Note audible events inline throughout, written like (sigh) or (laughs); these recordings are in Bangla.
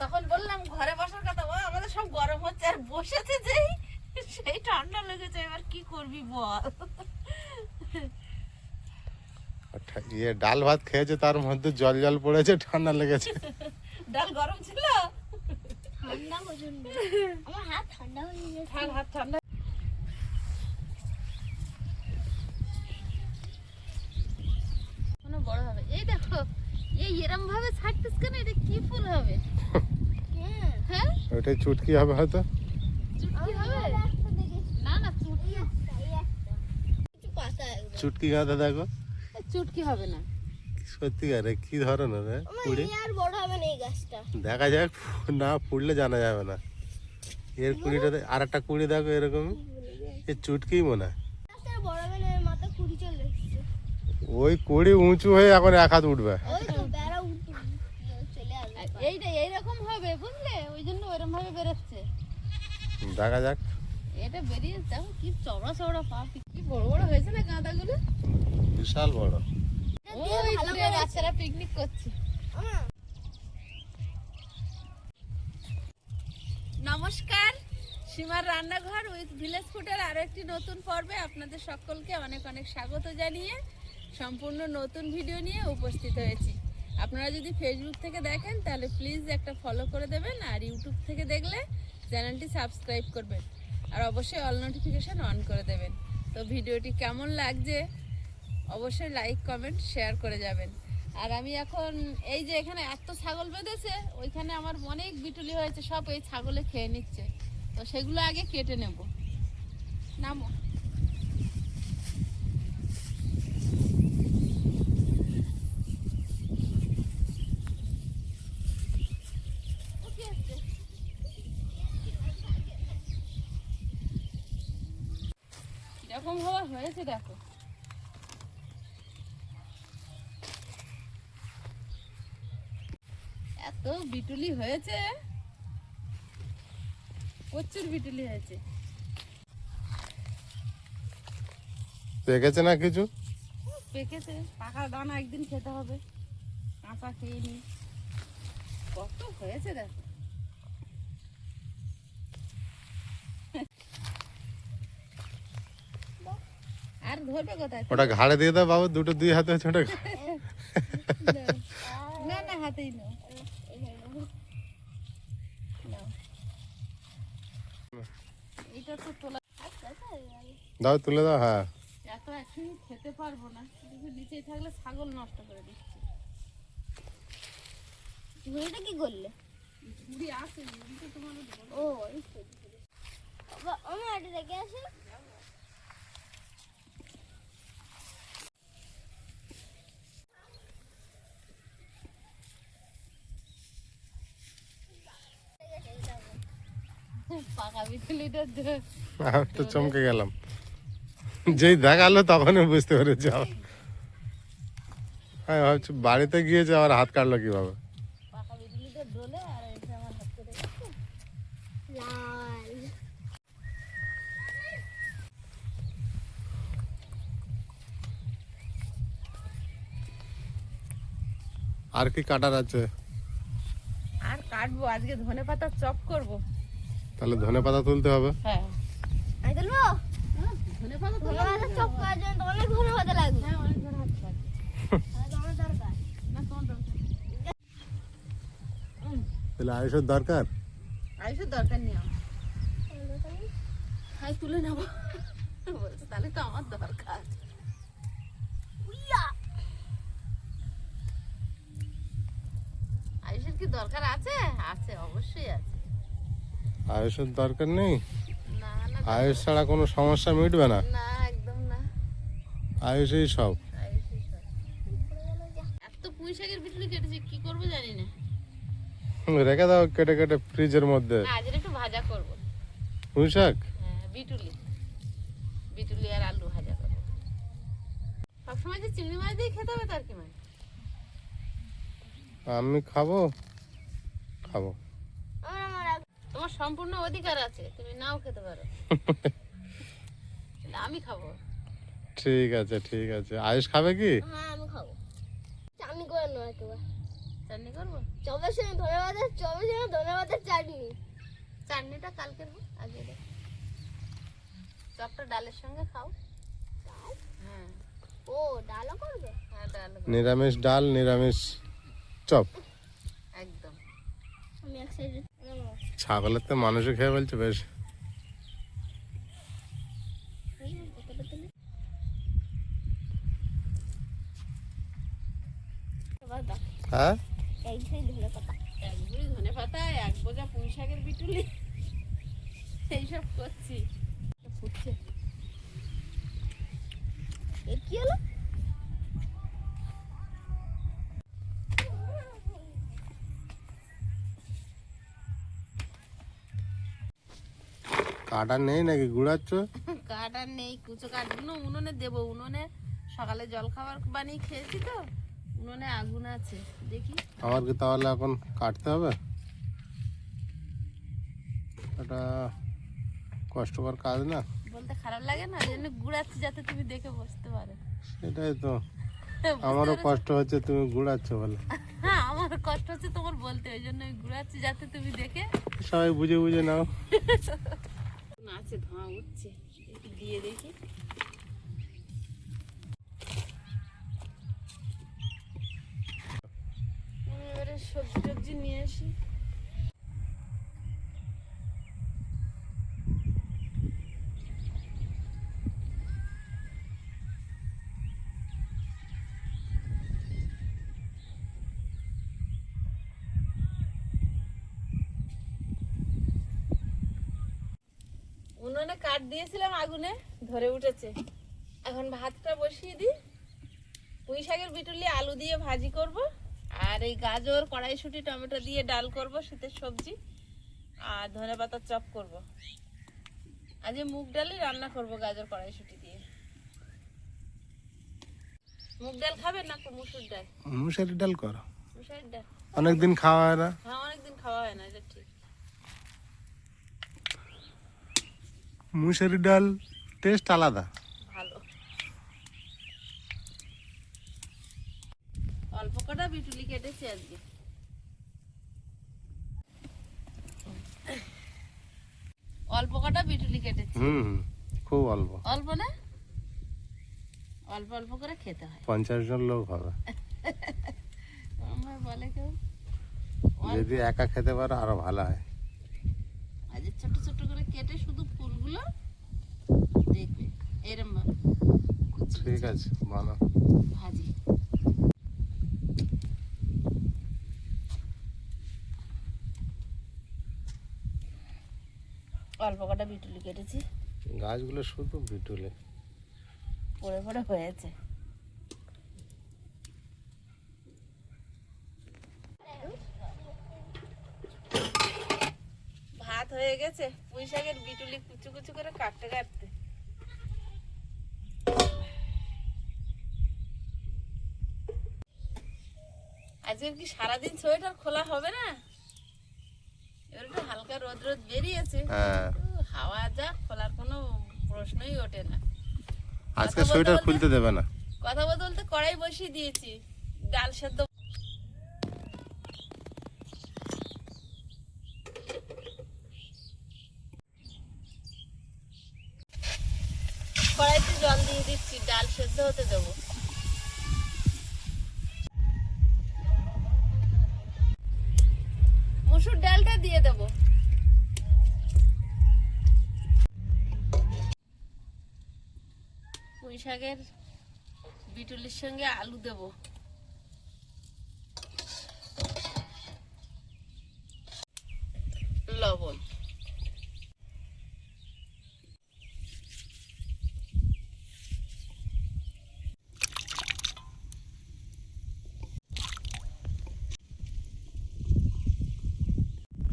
তখন বললাম ঘরে বসার কথা ও আমাদের সব গরম হচ্ছে আর বসেছে যেই। সেই ঠান্ডা লেগেছে এবার কি করবি বল? আর ইয়ে ডাল ভাত খেয়েছে তার মধ্যে জল জল পড়েছে ঠান্ডা লেগেছে। ডাল গরম ছিল? ঠান্ডা প্রচণ্ড আমার হাত ঠান্ডা হয়ে গেছে। ঠান্ডা হাত ঠান্ডা। কোনো বড় হবে। এই দেখো এই এরম ভাবে ছাড়তিস কেন? এটা কি ফুল হবে? হ্যাঁ। হ্যাঁ চুটকি হবে হয়তো। চুটকি হবে? না না চুটকি চুটকি গাঁদা দেখো চুটকি হবে না। সত্যিকারে কি ধরনের রে আমার আর বড় হবে না এই গাছটা। দেখা যাক না ফুটলে জানা যাবে না। এর কুড়িটা আর একটা কুড়ি দেখো এরকম। এ চুটকিই মনে হয়। ওই কুড়ি উঁচু হয়ে এখন এক হাত উঠবে ওই তো বেড়া উঠে চলে আসবে আর এইটা এইরকম হবে বুঝলে ওই জন্য ওইরকম ভাবে বেরোচ্ছে দেখা যাক। এটা বেরিয়ে দেখো কি চড়া চড়া পা কি বড় বড় হয়েছে না গাঁদাগুলো? বিশাল বড়। ওই দূরে বাচ্চারা পিকনিক করছে। নমস্কার সীমার রান্নাঘর উইথ ভিলেজ ফুডের আরও একটি নতুন পর্বে আপনাদের সকলকে অনেক অনেক স্বাগত জানিয়ে সম্পূর্ণ নতুন ভিডিও নিয়ে উপস্থিত হয়েছি। আপনারা যদি ফেসবুক থেকে দেখেন তাহলে প্লিজ একটা ফলো করে দেবেন আর ইউটিউব থেকে দেখলে চ্যানেলটি সাবস্ক্রাইব করবেন আর অবশ্যই অল নোটিফিকেশান অন করে দেবেন। তো ভিডিওটি কেমন লাগছে অবশ্যই লাইক, কমেন্ট, শেয়ার করে যাবেন। আর আমি এখন এই যে এখানে এত ছাগল বেঁধেছে, ওইখানে আমার অনেক বিটুলি হয়েছে, সব এই ছাগলে খেয়ে নিচ্ছে। তো সেগুলো আগে কেটে নেব। নামো ও কি আসছে? কীরকম ভাবে হয়েছে দেখো। এত বিটুলি হয়েছে। প্রচুর বিটুলি হয়েছে। পেকেছে না কিছু? পেকেছে। পাকা দানা একদিন খেতে হবে। কাঁচা খেয়ে নি। কত হয়েছে দেখো আর ধরবে কোথায়? ওটা ঘাড়ে দিয়ে দাও বাবু দুটো দুই হাতে ছোট না না হাতেই। এটা আচ্ছা, দাও তুলে দাও হ্যাঁ। এত একসঙ্গে খেতে পারব না কিন্তু নিচেই থাকলে ছাগল নষ্ট করে দিচ্ছে। ঝুড়িটা কি করলে? ঝুড়ি আছে তোমার ও আমার দেখে আসে পাকা বিচুলিটা আমি তো চমকে গেলাম। যেই দেখাল তখনই বুঝতে পেরেছি আমার আমি ভাবছি বাড়িতে গিয়েছে আমার হাত কাটলো কীভাবে। আর কি কাটার আছে? আর কাটবো আজকে ধনে পাতার চপ করব। তাহলে ধনে পাতা তুলতে হবে। হ্যাঁ। আমি হ্যাঁ তাহলে দরকার। না দরকার আয়ুষের দরকার? আয়ুষের দরকার নেই আমার। তুলে নেব। বলছে তাহলে তো আমার দরকার। আয়ুষের কি দরকার আছে? আছে অবশ্যই আছে। আয়ুষের দরকার নেই? আয়ুষ ছাড়া কোনো সমস্যা মিটবে না? না একদম না। আয়ুষই সব। রেখে দাও কেটে কেটে ফ্রিজের মধ্যে। না, ভাজা করব। পুঁই শাক হ্যাঁ বিটুলি। বিটুলি আর আলু ভাজা করব। সবসময় যে চিংড়ি মাছ দিয়ে খেতে হবে তার কি মানে? আমি খাব। খাব আমার আমার আগ- তোমার সম্পূর্ণ অধিকার আছে তুমি নাও খেতে পারো। আমি খাব। ঠিক আছে ঠিক আছে। আয়ুষ খাবে কি? হ্যাঁ আমি খাব। আমি করে নেব একেবারে। চাটনি করব? চপের সঙ্গে ধনে পাতার চপের সঙ্গে ধনে পাতার চাটনি। চাটনিটা কালকের হোক আগে রে। চপটা ডালের সঙ্গে খাও। হ্যাঁ। ও ডালও করবে? হ্যাঁ ডাল নিরামিষ ডাল নিরামিষ চপ। একদম। আমি এক সাইডে ছাগলের তো মানুষে খেয়ে বলছে বেশ। হ্যাঁ? ধনে পাতা এক বোঝা পুঁই শাকের বিটুলি এইসব করছি। ফুটছে এ কি হলো? কাটা নেই নাকি গুড়াচ্ছ আর (laughs) নেই কুচো কাঠগুলো উনুনে দেবো উনুনে সকালে জল খাবার বানিয়ে খেয়েছি তো উনুনে আগুন আছে দেখি। আমার কি তাহলে এখন কাটতে হবে? এটা কষ্টকর কাজ না? বলতে খারাপ লাগে না জন্য গুড়াচ্ছি যাতে তুমি দেখে বসতে পারো। সেটাই তো। (laughs) আমারও কষ্ট হচ্ছে তুমি গুড়াচ্ছ বলে। (laughs) হ্যাঁ আমার কষ্ট হচ্ছে তোমার বলতে ওই জন্য ঘুরাচ্ছি যাতে তুমি দেখে সবাই বুঝে বুঝে নাও। আছে ধোঁয়া উঠছে। একটু দিয়ে দেখি। এবারে সবজি টবজি নিয়ে আসি। দিয়েছিলাম আগুনে ধরে উঠেছে। এখন ভাতটা বসিয়ে দিই। পুঁই শাকের বিটুলি আলু দিয়ে ভাজি করব আর এই গাজর কড়াইশুঁটি টমেটো দিয়ে ডাল করব শীতের সবজি আর ধনে পাতার চপ করব। আজ মুগ ডালই রান্না করব গাজর কড়াইশুঁটি দিয়ে। মুগ ডাল খাবে না মুসুর ডাল? মুসুরি ডাল করো। মুসুর ডাল। অনেকদিন খাওয়া হয় না? হ্যাঁ অনেকদিন খাওয়া হয় না এটা ঠিক। মুসুরি ডাল টেস্ট আলাদা। অল্প কটা বিটুলি কেটেছি আজকে। অল্প কটা বিটুলি কেটেছি। হুম হুম, খুব অল্প। অল্প না? অল্প অল্প করে খেতে হয়। পঞ্চাশ জন লোক হবে। আমার বলে কেউ? যদি একা খেতে পারো আরও ভালো হয়। আজ ছোট ছোট করে কেটে শুধু ফুলগুলো দেখবে। এরম ঠিক আছে বানাও। ভাজি। অল্প কটা বিটুলি কেটেছি। গাছগুলো শুধু বিটুলে। পড়ে পড়ে হয়েছে ভাত হয়ে গেছে? পুঁই শাকের বিটুলি কুচু কুচু করে কাটতে কাটতে। আজকে কি সারাদিন সোয়েটার খোলা হবে না? এবার একটু হালকা রোদ রোদ বেরিয়েছে। হ্যাঁ। হাওয়া যা খোলার কোনো প্রশ্নই ওঠে না। আজকে সোয়েটার খুলতে দেবে না। কথা বলতে বলতে কড়াই বসিয়ে দিয়েছি। ডাল সেদ্ধ মুসুর ডালটা দিয়ে দেবো। পুঁই শাকের বিটুলির সঙ্গে আলু দেব লবণ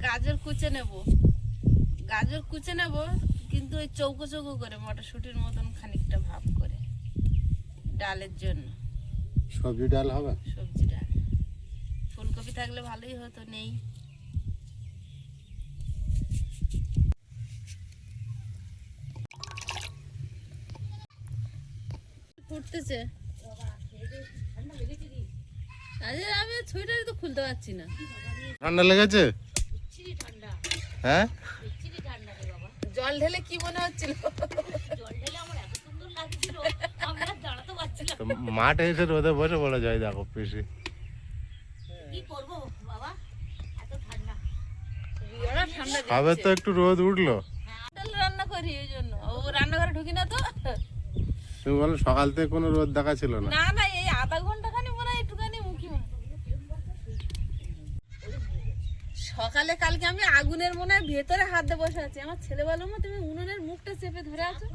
গাজর কুচে নেব। গাজর কুচে নেব কিন্তু ওই চৌকো চৌকো করে মটরশুঁটির মতন খানিকটা ভাব করে ডালের জন্য। সবজি ডাল হবে? সবজি ডাল। ফুলকপি থাকলে ভালোই হতো নেই। ফুটতেছে। আরে আমি সোয়েটারই তো খুলতে পারছি না। ঠান্ডা লেগেছে? হ্যাঁ? জল ঢেলে কি মনে হচ্ছিল? মাঠে এসে রোদে বসে বলা যায় দেখো পিসি। হবে তো একটু রোদ উঠল। রান্না করি ওই জন্য। ও রান্নাঘরে ঢুকি না তো? তুমি বলো সকাল থেকে কোনো রোদ দেখা ছিল না? না না এই আধা ঘণ্টা সকালে কালকে আমি আগুনের মনে হয় ভেতরে হাত দিয়ে বসে আছি। আমার ছেলে বলো মা তুমি উনুনের মুখটা চেপে ধরে আছো?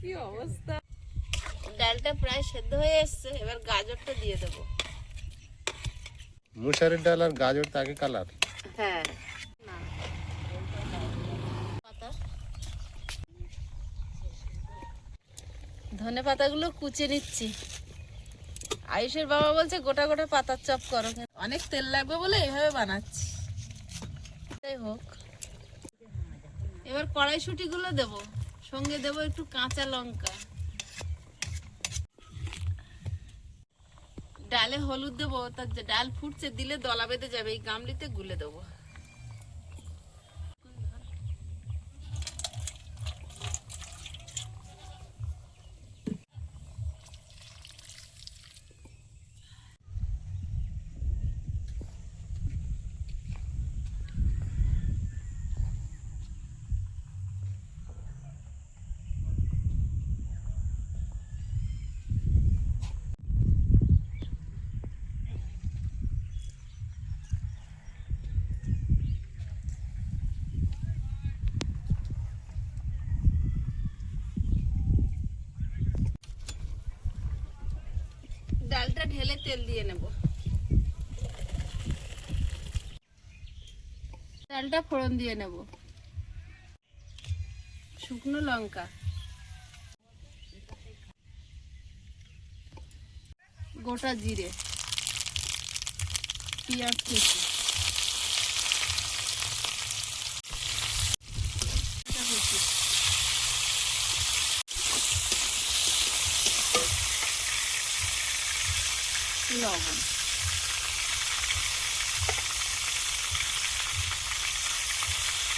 কি অবস্থা? ডালটা প্রায় সেদ্ধ হয়ে এসছে এবার গাজরটা দিয়ে দেবো। মুসারির ডাল আর গাজর তাকে কালার? হ্যাঁ পাতা ধনে পাতাগুলো কুচে নিচ্ছি। আয়ুষের বাবা বলছে, গোটা গোটা পাতার চপ করো অনেক তেল লাগবে বলে এইভাবে বানাচ্ছি। যাই হোক। এবার কড়াইশুটিগুলো দেবো। সঙ্গে দেবো একটু কাঁচা লঙ্কা। ডালে হলুদ দেবো তার ডাল ফুটছে, দিলে দলা বেঁধে যাবে, এই গামলিতে গুলে দেবো। ঢেলে তেল দিয়ে নেব। ডালটা ফোড়ন দিয়ে নেব। শুকনো লঙ্কা। গোটা জিরে। পেঁয়াজ কুচি আদা কুচি। লবণ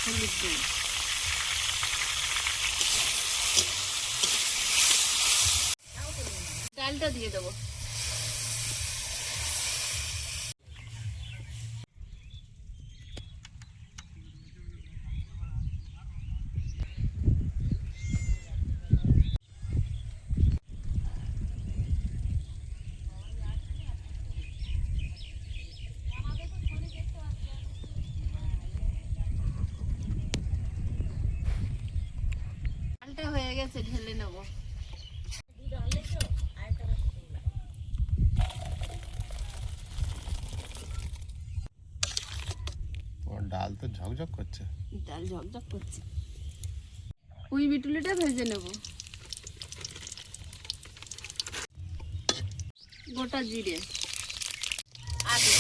হলুদ দিন ডালটা দিয়ে দেবো ডালটা হয়ে গেছে ঢেলে নেব। ডাল তো ঝকঝক করছে। ডাল ঝকঝক করছে। পুঁই বিটুলিটা ভেজে নেব। গোটা জিরে। আদা।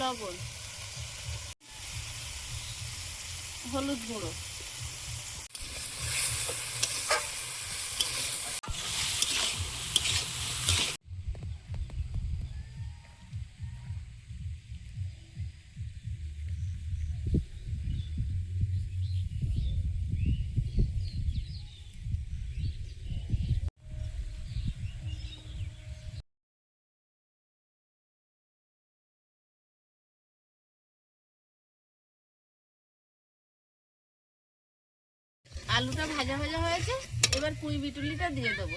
লবণ। হলুদ গুঁড়ো। আলুটা ভাজা ভাজা হয়েছে এবার পুঁই বিটুলিটা দিয়ে দেবো।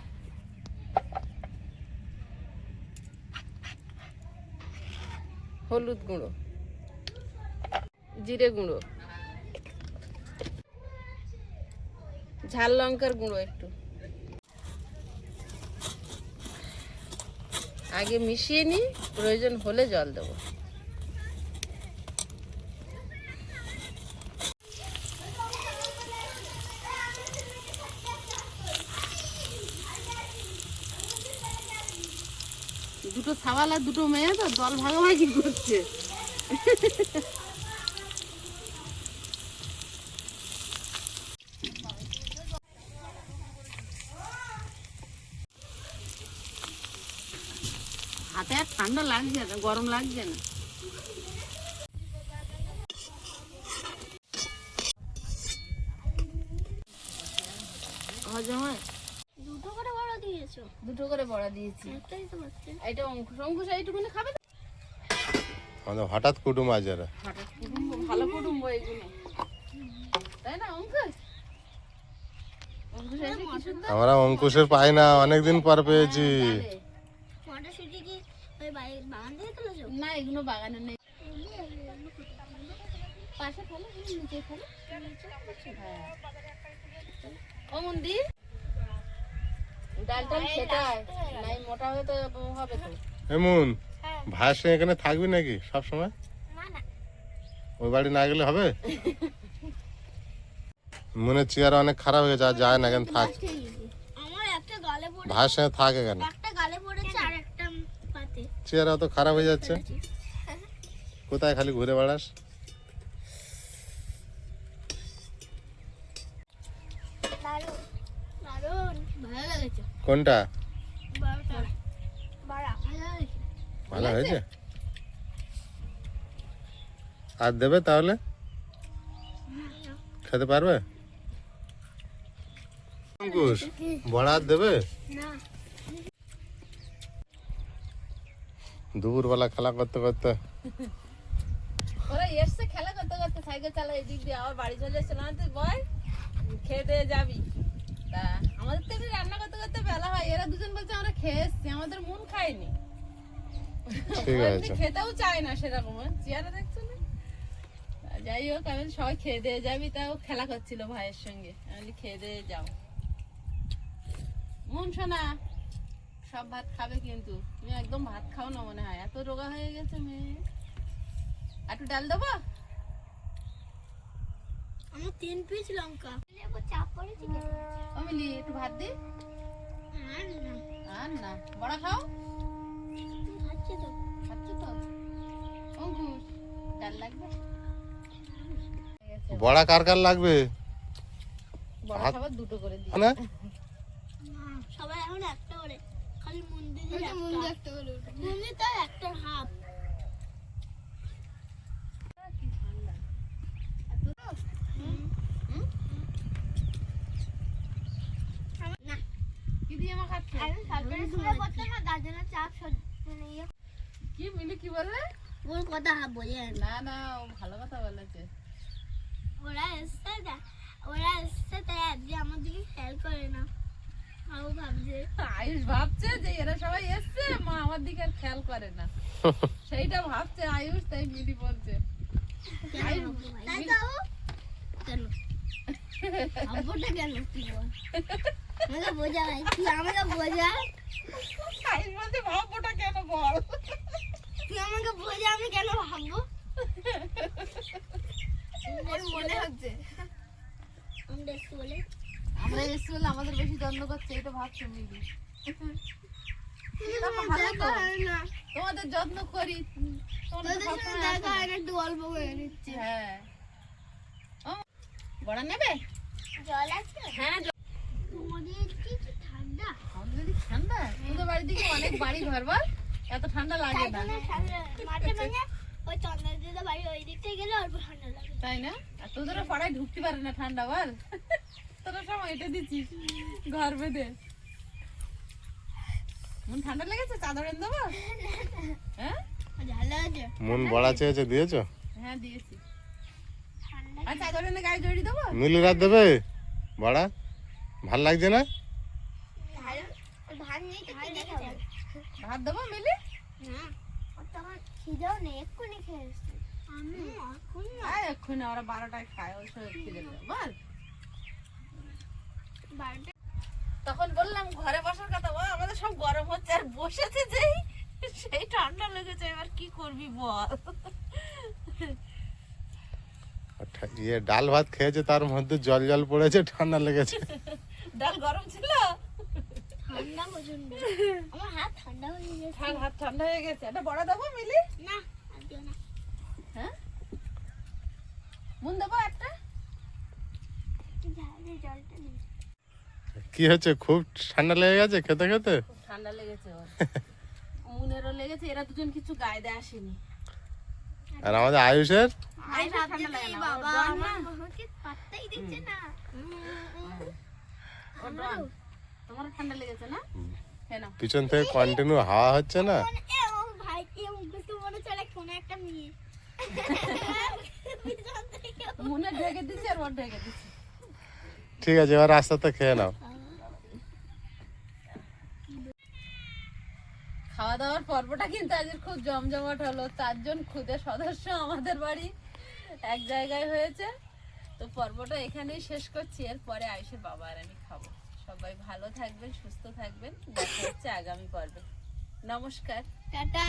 হলুদ গুঁড়ো, জিরে গুঁড়ো, ঝাল লঙ্কার গুঁড়ো একটু। আগে মিশিয়ে নিই, প্রয়োজন হলে জল দেবো। দুটো সাবাল আর দুটো মেয়ে, তো দল ভাগাভাগি করছে। হাতে আর ঠান্ডা লাগছে না, গরম লাগছে না হজম হয় দুটো করে বড় দিয়েছ দুটো করে বড়া দিয়েছি। এটা অঙ্কুশ। অঙ্কুশ এইটুকুনি খাবে তো? হঠাৎ কুটুম আজ এরা। হঠাৎ কুটুম্ব ভালো এগুলো তাই না অঙ্কুশ? আমরা অঙ্কুশের পাই না অনেকদিন পর পেয়েছি। থেকে তুলেছো? না এগুলো বাগানে নেই। পাশে ফেলো নিচে ফেলো। হ্যাঁ। ও মন্দির? ডাল টাল খেতে হয় নাই মোটা হয়ে তো হবে তো। এমন ভাইয়ের সঙ্গে এখানে থাকবি নাকি সব সময় না না। ওই বাড়ি না গেলে হবে? মনে চেয়ার অনেক খারাপ হয়ে যায় আর যায় না এখানে থাক। আমার একটা গালে ভাইয়ের সঙ্গে থাক এখানে। একটা গালে পড়েছে আর একটা পাতে। চেয়ার অত খারাপ হয়ে যাচ্ছে? কোথায় খালি ঘুরে বেড়াস দারুণ দারুণ ভালো লেগেছে কোনটা? ভালো হয়েছে? আর দেবে তাহলে? খেতে পারবে? অঙ্কুশ বড়া আর দেবে? দুপুরবেলা খেলা করতে করতে। ওরা এসছে খেলা করতে করতে সাইকেল চালা এদিক দিয়ে আবার বাড়ি চলে এসছে। না তুই বয় খেয়ে দিয়ে যাবি। তা আমাদের তো রান্না করতে করতে বেলা হয় এরা দুজন বলছে আমরা খেয়ে এসছি আমাদের মন খায়নি। ঠিক আছে। খেতেও চায় না সেরকম চেয়ারে দেখছ না? যাই হোক আমি সবাই খেয়ে দিয়ে যাবি তাও খেলা করছিল ভাইয়ের সঙ্গে। আমি খেয়ে দিয়ে যাও। মন শোনা সব ভাত খাবে কিন্তু। তুমি একদম ভাত খাও না মনে হয় এত রোগা হয়ে গেছে মেয়ে। একটু ডাল দেবো? আমার তিন পিস লঙ্কা। চাপ পড়েছে? অমিলি একটু ভাত দি। আর না। আর না। বড়া খাও? খাচ্ছে তো। খাচ্ছ তো? অঙ্কুশ ডাল লাগবে? বড়া কার কার লাগবে? বড়া খাবার দুটো করে দিই। না সবাই এখন একটা করে। খালি মন্দির একটা করে মন্দির তো একটা হাফ না কি দিয়ে আমার খাচ্ছে আমি সরকারি স্কুলে পড়তাম না তার জন্য চাপ সহ্য- মানে ইয়ে কি মিলি কি বললে? ওর কথা হাফ না। না ভালো কথা বলেছে। ওরা এসছে ওরা এসছে তাই আজকে আমার দিকে খেয়াল করে না। আয়ুষ ভাবছে যে এরা সবাই এসছে মা আমার দিকে আর খেয়াল করে না। (laughs) সেইটা ভাবছে আয়ুষ তাই মিলি বলছে? কেন (laughs) আমাকে বোঝা তুই আমাকে বোঝা। আয়ুষ বলছে ভাববোটা কেন বল? তুই আমাকে বোঝা আমি কেন ভাববো? মনে হচ্ছে। আমরা স্কুলে আমরা এসছি আমাদের বেশি দ্বন্দ্ব করছে এটা ভাবছ মিলি তোমাদের যত্ন করি। দেখা হয় না একটু গল্প করে নিচ্ছি। হ্যাঁ। বড়া নেবে? জল আছে? হ্যাঁ তোমাদের কি কি ঠান্ডা আমাদের যদি ঠান্ডা? তোদের বাড়ির দিকে অনেক বাড়ি ঘর বল। এত ঠান্ডা লাগে না। মাঠে মানে ওই বাড়ি গেলে অল্প ঠান্ডা লাগে। তাই না? আর তোদেরও পাড়ায় ঢুকতে পারে না ঠান্ডা বল। তোরা সব এটা দিচ্ছিস ঘর বেঁধে। মন ঠান্ডা লেগেছে? চাদর এনে দেবো? হ্যাঁ? মন বড়া চেয়েছে দিয়েছ? হ্যাঁ দিয়েছি। আচ্ছা করে গাড়ি জড়িয়ে দেবো? মিলি রাত দেবে? বড়া ভালো লাগছে না ঝাল ভাত নেই তো কি দেখাবো ভাত দেবো মিলে? না আমার খিদেও নেই এক্ষুনি খেয়ে এসছি। আমি এখন এক্ষুনি ওরা বারোটায় খায় ওই সময় খিদে বল। বারোটা তখন বললাম ঘরে বসার কথা বল আমাদের সব গরম হচ্ছে আর বসেছে যেই সেই ঠান্ডা লেগেছে এবার কি করবি বল? ইয়ে ডাল ভাত খেয়েছে তার মধ্যে জল জল পড়েছে ঠান্ডা লেগেছে। ডাল গরম ঠান্ডা আমার হাত ঠান্ডা হয়ে গেছে। ঠান্ডা হাত ঠান্ডা হয়ে গেছে। একটা বড় দেবো মিলি? না আর দিও না। হ্যাঁ? মুন দেবো একটা? জলটা নেই কি হচ্ছে খুব ঠান্ডা লেগে গেছে খেতে খেতে? ঠান্ডা লেগেছে ওর। মুনেরও লেগেছে এরা দুজন কিছু গায়ে দেয় আসেনি। আর আমাদের আয়ুষের? আমি ঠান্ডা লাগে না, বাবা। আমার আমাকে পাত্তাই দিচ্ছে না। ওর তোমারও ঠান্ডা লেগেছে না? পিছন থেকে কন্টিনিউ হাওয়া হচ্ছে না? ভাই কি মুখে মনে চলে কোনো একটা মেয়ে। পিছন থেকে মুনে ঢেকে দিছি আর ঢেকে দিছি। ঠিক আছে এবার রাস্তাতে খেয়ে নাও। খাওয়া দাওয়ার পর্বটা কিন্তু আজকে খুব জমজমাট হলো। চারজন খুদে সদস্য আমাদের বাড়ি এক জায়গায় হয়েছে। তো পর্বটা এখানেই শেষ করছি এরপরে আয়ুষের বাবা আর আমি খাব। সবাই ভালো থাকবেন সুস্থ থাকবেন। দেখা হচ্ছে আগামী পর্বে। নমস্কার। টাটা।